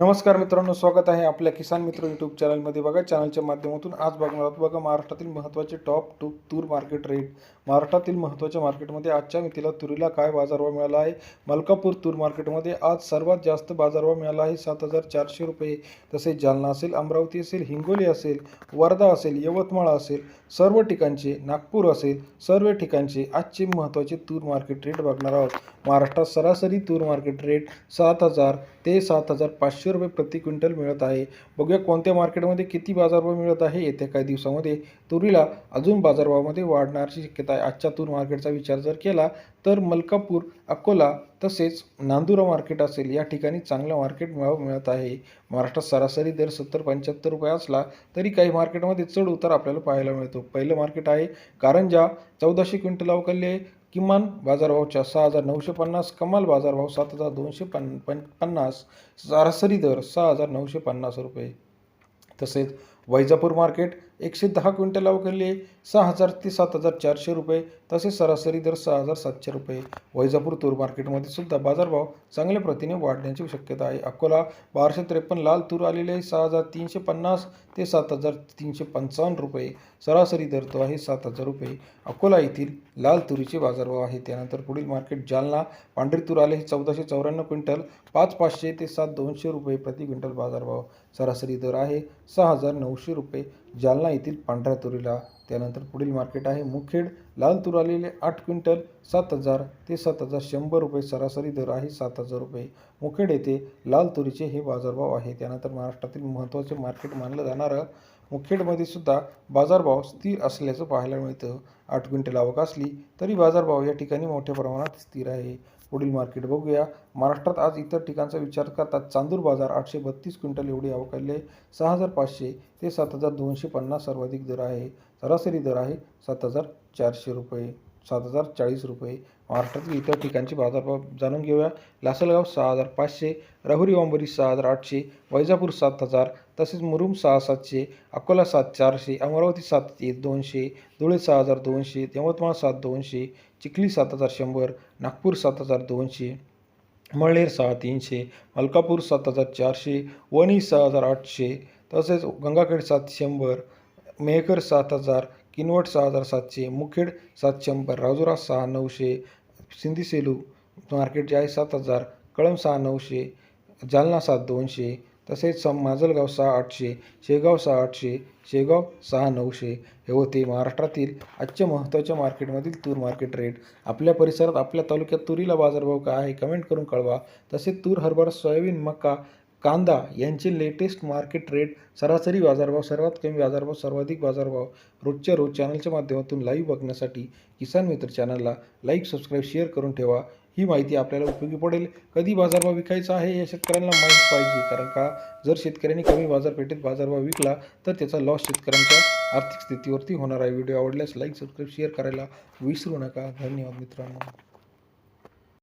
नमस्कार मित्रांनो स्वागत आहे आपल्या किसान मित्र यूट्यूब चॅनलमध्ये. बघा चॅनलच्या माध्यमातून आज बघणार आहोत बघा महाराष्ट्रातील महत्त्वाचे टॉप टू तूर मार्केट रेट महाराष्ट्रातील महत्त्वाच्या मार्केटमध्ये आजच्या मितीला तुरीला काय बाजारभाव मिळाला आहे? मलकापूर तूर मार्केटमध्ये आज सर्वात जास्त बाजारभाव मिळाला आहे सात हजार चारशे रुपये. तसेच जालना असेल अमरावती असेल हिंगोली असेल वर्धा असेल यवतमाळ असेल सर्व ठिकाणचे नागपूर असेल सर्व ठिकाणचे आजचे महत्त्वाचे तूर मार्केट रेट बघणार आहोत. महाराष्ट्रात सरासरी तूर मार्केट रेट सात हजार ते सात हजार पाचशे रुपये प्रति क्विंटल मिळत आहे. बघूया कोणत्या मार्केटमध्ये किती बाजारभाव मिळत आहे येत्या काही दिवसामध्ये. तुरीला अजून बाजारभावामध्ये वाढणारची शक्यता आहे. आजच्या तूर मार्केटचा विचार जर केला तर मलकापूर अकोला तसेच नांदुरा मार्केट असेल या ठिकाणी चांगला मार्केट मिळावं मिळत आहे. महाराष्ट्रात सरासरी दर सत्तर पंच्याहत्तर रुपये असला तरी काही मार्केटमध्ये चढ उतार आपल्याला पाहायला मिळतो. पहिलं मार्केट आहे कारंजा चौदाशे क्विंटल अवकल्ले किमान बाजारभावच्या सहा हजार नऊशे पन्नास कमाल बाजारभाव सात हजार दोनशे पन पन पन्नास सरासरी दर सहा हजार नऊशे पन्नास रुपये. तसेच वैजापूर मार्केट एकशे दहा क्विंटल अवकरले सहा हजार ते सात हजार चारशे रुपये. तसेच सरासरी दर सहा हजार सातशे रुपये. वैजापूर तूर मार्केटमध्ये सुद्धा बाजारभाव चांगल्या प्रतीने वाढण्याची शक्यता आहे. अकोला बाराशे त्रेपन्न लाल तूर आलेले आहे. सहा हजार तीनशे पन्नास ते सात हजार तीनशे पंचावन्न रुपये. सरासरी दर तो आहे सात हजार रुपये. अकोला येथील लाल तुरीचे बाजारभाव आहे. त्यानंतर पुढील मार्केट जालना पांढरी तूर आले हे चौदाशे चौऱ्याण्णव क्विंटल पाच पाचशे ते सात दोनशे रुपये प्रति क्विंटल बाजारभाव. सरासरी दर आहे सहा हजार नऊशे रुपये. जालना येथील पांढऱ्या तुरीला. त्यानंतर पुढील मार्केट आहे मुखेड. लाल तूर आलेले आठ क्विंटल सात हजार ते सात हजार शंभर रुपये सरासरी दर आहे सात हजार रुपये. मुखेड येथे लाल तुरीचे हे बाजारभाव आहे. त्यानंतर महाराष्ट्रातील महत्त्वाचे मार्केट मानलं जाणारं मुखेडमध्ये सुद्धा बाजारभाव स्थिर असल्याचं पाहायला मिळतं. आठ क्विंटल आवक असली तरी बाजारभाव या ठिकाणी मोठ्या प्रमाणात स्थिर आहे. पुढील मार्केट बघूया. महाराष्ट्रात आज इतर ठिकाणचा विचार करतात चांदूर बाजार आठशे बत्तीस क्विंटल एवढी आवक आले सहा हजार पाचशे ते सात हजार दोनशे पन्नास सर्वाधिक दर आहे. सरासरी दर आहे सात हजार चारशे रुपये. सात हजार चाळीस रुपये. महाराष्ट्रातील इतर ठिकाणचे बाजारभाव जाणून घेऊया. लासलगाव सहा हजार पाचशे राहुरी वांबरी सहा हजार आठशे वैजापूर सात हजार तसेच मुरुम सहा सातशे अकोला सात चारशे अमरावती सात एक दोनशे धुळे सहा हजार दोनशे यवतमाळ सात दोनशे चिखली सात हजार शंभर नागपूर सात हजार दोनशे मळनेर सहा तीनशे मलकापूर सात हजार चारशे वणी सहा हजार आठशे तसेच गंगाखेड सात शंभर मेहकर सात हजार किनवट सहा हजार सातशे मुखेड सात शंभर राजुरा सहा नऊशे सिंधी सेलू मार्केट जे आहे सात हजार कळम सहा नऊशे जालना सात दोनशे तसेच सम माजलगाव सहा आठशे शेगाव सहा आठशे शेगाव सहा नऊशे. हे होते महाराष्ट्रातील आजच्या महत्त्वाच्या मार्केटमधील तूर मार्केट रेट. आपल्या परिसरात आपल्या तालुक्यात तुरीला बाजारभाव काय आहे कमेंट करून कळवा. तसेच तूर हरभरा सोयाबीन मका कांदा यांचे लेटेस्ट मार्केट रेट सरासरी बाजारभाव सर्वात कमी बाजारभाव सर्वाधिक बाजारभाव रोजच्या रोज चॅनलच्या माध्यमातून लाईव्ह बघण्यासाठी किसान मित्र चॅनलला लाईक सबस्क्राईब शेअर करून ठेवा. ही माहिती आपल्याला उपयोगी पडेल. कधी बाजारभाव विकायचा आहे या शेतकऱ्यांना माहीत पाहिजे. कारण का? जर शेतकऱ्यांनी कमी बाजारपेठेत बाजारभाव विकला तर त्याचा लॉस शेतकऱ्यांच्या आर्थिक स्थितीवरती होणार आहे. व्हिडिओ आवडल्यास लाईक सबस्क्राईब शेअर करायला विसरू नका. धन्यवाद मित्रांनो.